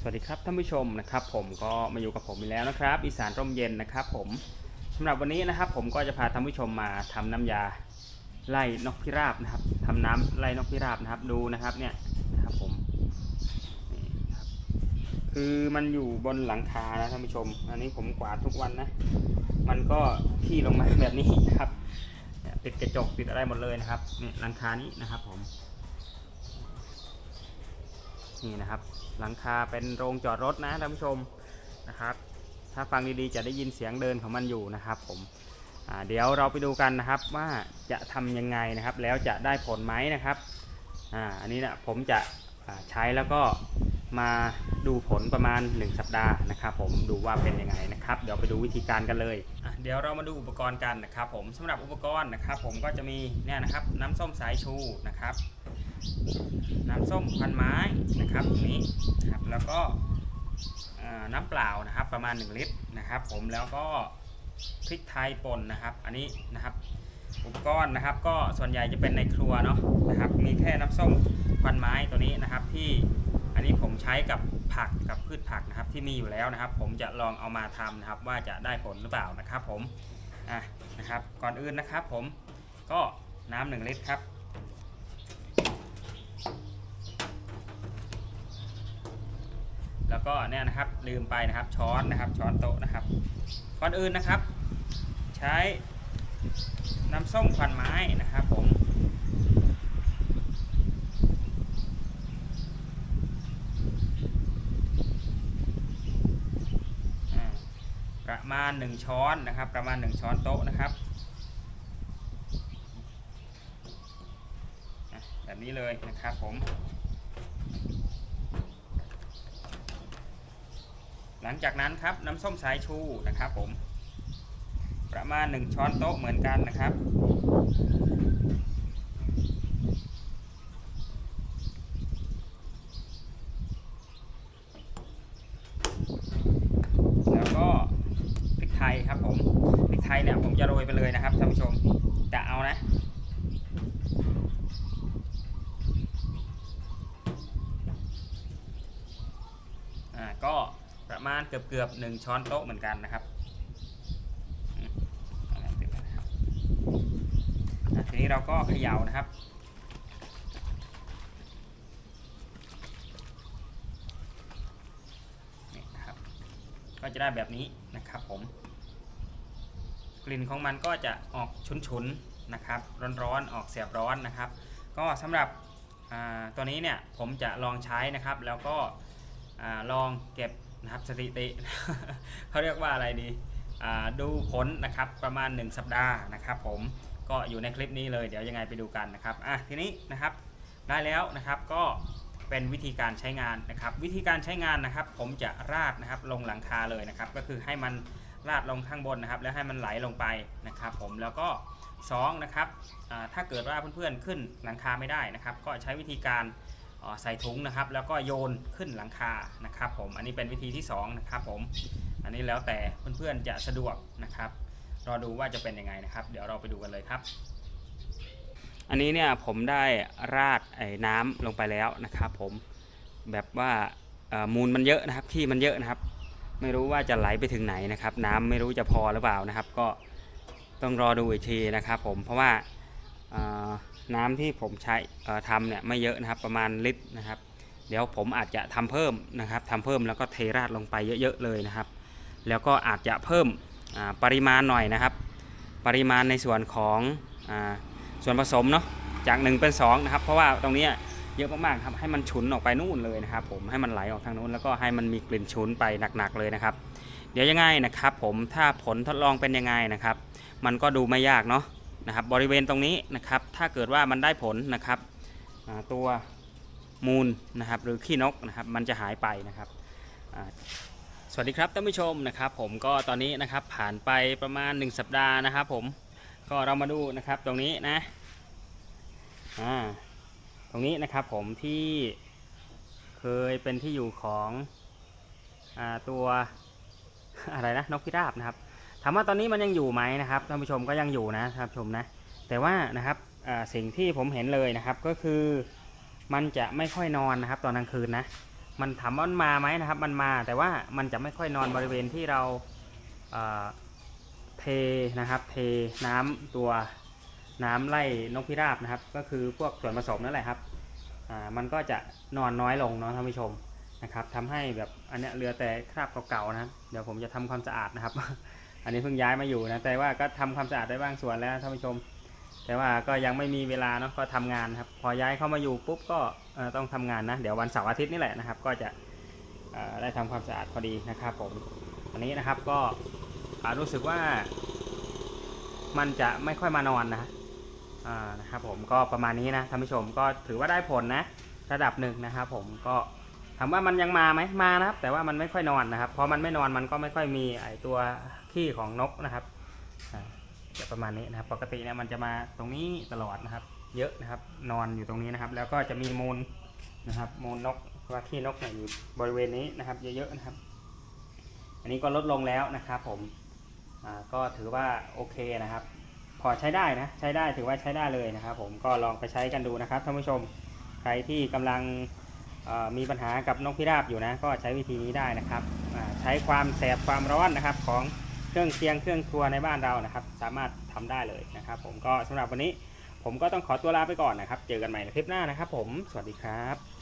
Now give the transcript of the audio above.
สวัสดีครับท่านผู้ชมนะครับ ผมก็มาอยู่กับผมอีกแล้วนะครับ อีสานร่มเย็นนะครับ ผมสำหรับวันนี้นะครับ ผมก็จะพาท่านผู้ชมมาทำน้ำยาไล่นกพิราบนะครับทำน้ำไล่นกพิราบนะครับดูนะครับเนี่ยนะครับผมค,บคือมันอยู่บนหลังคานะท่านผู้ชม อันนี้ผมกวาดทุกวันนะ มันก็ที่ลงมาแบบนี้นะครับเนี่ยติดกระจกติดอะไรหมดเลยนะครับนี่หลังคานี้นะครับ ผม นี่นะครับ หลังคาเป็นโรงจอดรถนะท่านผู้ชมนะครับ ถ้าฟังดีๆจะได้ยินเสียงเดินของมันอยู่นะครับผมเดี๋ยวเราไปดูกันนะครับว่าจะทำยังไงนะครับ แล้วจะได้ผลไหมนะครับอ่าอันนี้นะผมจะใช้แล้วก็มาดูผลประมาณ 1 สัปดาห์นะครับ ผมดูว่าเป็นยังไงนะครับ เดี๋ยวไปดูวิธีการกันเลย เดี๋ยวเรามาดูอุปกรณ์กันนะครับ ผมสำหรับอุปกรณ์นะครับ ผมก็จะมีเนี่ยนะครับน้ำส้มสายชูนะครับ น้ำส้มพันไม้นะครับตรงนี้นะครับแล้วก็น้ำเปล่านะครับประมาณ 1 ลิตรนะครับ ผมแล้วก็พริกไทยป่นนะครับ อันนี้นะครับอุปกรณ์นะครับ ก็ส่วนใหญ่จะเป็นในครัวเนาะนะครับ มีแค่น้ำส้มควันไม้ตัวนี้นะครับที่อันนี้ผมใช้กับผักกับพืชผักนะครับ ที่มีอยู่แล้วนะครับ ผมจะลองเอามาทำนะครับ ว่าจะได้ผลหรือเปล่านะครับ ผมอะนะครับ ก่อนอื่นนะครับ ผมก็น้ำหนึ่งลิตรครับ แล้ว ก็เนี่ยนะครับลืมไปนะครับช้อนนะครับช้อนโต๊ะนะครับก่อนอื่นนะครับ ใช้น้ำส้มควันไม้นะครับผมประมาณ 1 ช้อนนะครับ ประมาณ 1 ช้อนโต๊ะนะครับแบบนี้เลยนะครับผม หลังจากนั้นครับน้ำส้มสายชูนะครับผม ประมาณ 1 ช้อนโต๊ะเหมือนกันนะครับ แล้วก็พริกไทยครับผมพริกไทยเนี่ยผมจะโรยไปเลยนะครับท่านผู้ชมจะเอานะ อ่าก็ประมา ณเกือบเกือบหนึ่งช้อนโต๊ะเหมือนกันนะครับทีนี้เราก็เขย่านะครับนี่นะครับ ก็จะได้แบบนี้นะครับผม กลิ่นของมันก็จะออกฉุนๆนะครับ ร้อนๆออกเสียบร้อนนะครับ ก็สำหรับตัวนี้เนี่ยผมจะลองใช้นะครับ แล้วก็อลองเก็บ นะครับสถิติเขาเรียกว่าอะไรดีดูผลนะครับประมาณ 1 สัปดาห์นะครับ ผมก็อยู่ในคลิปนี้เลยเดี๋ยวยังไงไปดูกันนะครับอะทีนี้นะครับได้แล้วนะครับก็เป็นวิธีการใช้งานนะครับ วิธีการใช้งานนะครับ ผมจะราดนะครับลงหลังคาเลยนะครับ ก็คือให้มันราดลงข้างบนนะครับ แล้วให้มันไหลลงไปนะครับ ผมแล้วก็สองนะครับถ้าเกิดว่าเพื่อนๆขึ้นหลังคาไม่ได้นะครับ ก็ใช้วิธีการ ใส่ถุงนะครับ แล้วก็โยนขึ้นหลังคานะครับผมอันนี้เป็นวิธีที่2นะครับผมอันนี้แล้วแต่เพื่อนๆจะสะดวกนะครับรอดูว่าจะเป็นยังไงนะครับ เดี๋ยวเราไปดูกันเลยครับ อันนี้เนี่ยผมได้ราดไอ้น้ำลงไปแล้วนะครับผมแบบว่ามูลมันเยอะนะครับที่มันเยอะนะครับ ไม่รู้ว่าจะไหลไปถึงไหนนะครับ น้ำไม่รู้จะพอหรือเปล่านะครับ ก็ต้องรอดูอีกทีนะครับ ผมเพราะว่า น้ำที่ผมใช้ทำเนี่ยไม่เยอะนะครับประมาณลิตรนะครับ เดี๋ยวผมอาจจะทำเพิ่มนะครับทำเพิ่มแล้วก็เทราดลงไปเยอะๆเลยนะครับ แล้วก็อาจจะเพิ่มปริมาณหน่อยนะครับ ปริมาณในส่วนของอส่วนผสมเนาะจาก 1 เป็น2นะครับเพราะว่าตรงนี้เยอะมากๆครับให้มันฉุนออกไปนู่นเลยนะครับ ผมให้มันไหลออกทางนู้นแล้วก็ให้มันมีกลิ่นฉุนไปหนักๆเลยนะครับ เดี๋ยวยังไงนะครับ ผมถ้าผลทดลองเป็นยังไงนะครับ มันก็ดูไม่ยากเนาะ นะครับบริเวณตรงนี้นะครับถ้าเกิดว่ามันได้ผลนะครับตัวมูลนะครับหรือขี้นกนะครับมันจะหายไปนะครับสวัสดีครับท่านผู้ชมนะครับผมก็ตอนนี้นะครับผ่านไปประมาณ 1 สัปดาห์นะครับผมก็เรามาดูนะครับตรงนี้นะตรงนี้นะครับผมที่เคยเป็นที่อยู่ของอตัวอะไรนะนกพิราบนะครับ ถามว่าตอนนี้มันยังอยู่ไหมนะครับท่านผู้ชมก็ยังอยู่นะครับชมนะ แต่ว่านะครับสิ่งที่ผมเห็นเลยนะครับก็คือมันจะไม่ค่อยนอนนะครับ ตอนกลางคืนนะมันถามว่ามันมาไหมนะครับ มันมาแต่ว่ามันจะไม่ค่อยนอนบริเวณที่เราเทนะครับ เทน้ำตัวน้ำไล่นกพิราบนะครับ ก็คือพวกส่วนผสมนั่นแหละครับมันก็จะนอนน้อยลงเนาะท่านผู้ชมนะครับทำให้แบบอันเนี้ยเหลือแต่คราบเก่าๆนะเดี๋ยวผมจะทำความสะอาดนะครับ อันนี้เพิ่งย้ายมาอยู่นะแต่ว่าก็ทำความสะอาดได้บ้างส่วนแล้วท่านผู้ชม แต่ว่าก็ยังไม่มีเวลาเนาะก็ทำงานครับพอย้ายเข้ามาอยู่ปุ๊บก็ต้องทำงานนะเดี๋ยววันเสาร์อาทิตย์นี่แหละนะครับ ก็จะได้ทำความสะอาดพอดีนะครับผมอันนี้นะครับก็รู้สึกว่ามันจะไม่ค่อยมานอนนะนะครับผมก็ประมาณนี้นะท่านผู้ชมก็ถือว่าได้ผลนะระดับหนึ่งนะครับผมก็ ถามว่ามันยังมาไหมมานะครับ แต่ว่ามันไม่ค่อยนอนนะครับพอมันไม่นอนมันก็ไม่ค่อยมีไอตัวขี้ของนกนะครับจะประมาณนี้นะครับ ปกติเนี่ยมันจะมาตรงนี้ตลอดนะครับ เยอะนะครับ นอนอยู่ตรงนี้นะครับ แล้วก็จะมีมูลนะครับมูลนกว่าขี้นกอยู่บริเวณนี้นะครับ เยอะๆนะครับ อันนี้ก็ลดลงแล้วนะครับผมก็ถือว่าโอเคนะครับ พอใช้ได้นะใช้ได้ถือว่าใช้ได้เลยนะครับ ผมก็ลองไปใช้กันดูนะครับท่านผู้ชมใครที่กำลัง มีปัญหากับนกพิราบอยู่นะ ก็ใช้วิธีนี้ได้นะครับ ใช้ความแสบความร้อนนะครับของเครื่องเคียงเครื่องครัวในบ้านเรานะครับ สามารถทำได้เลยนะครับ ผมก็สำหรับวันนี้ ผมก็ต้องขอตัวลาไปก่อนนะครับ เจอกันใหม่ในคลิปหน้านะครับ ผมสวัสดีครับ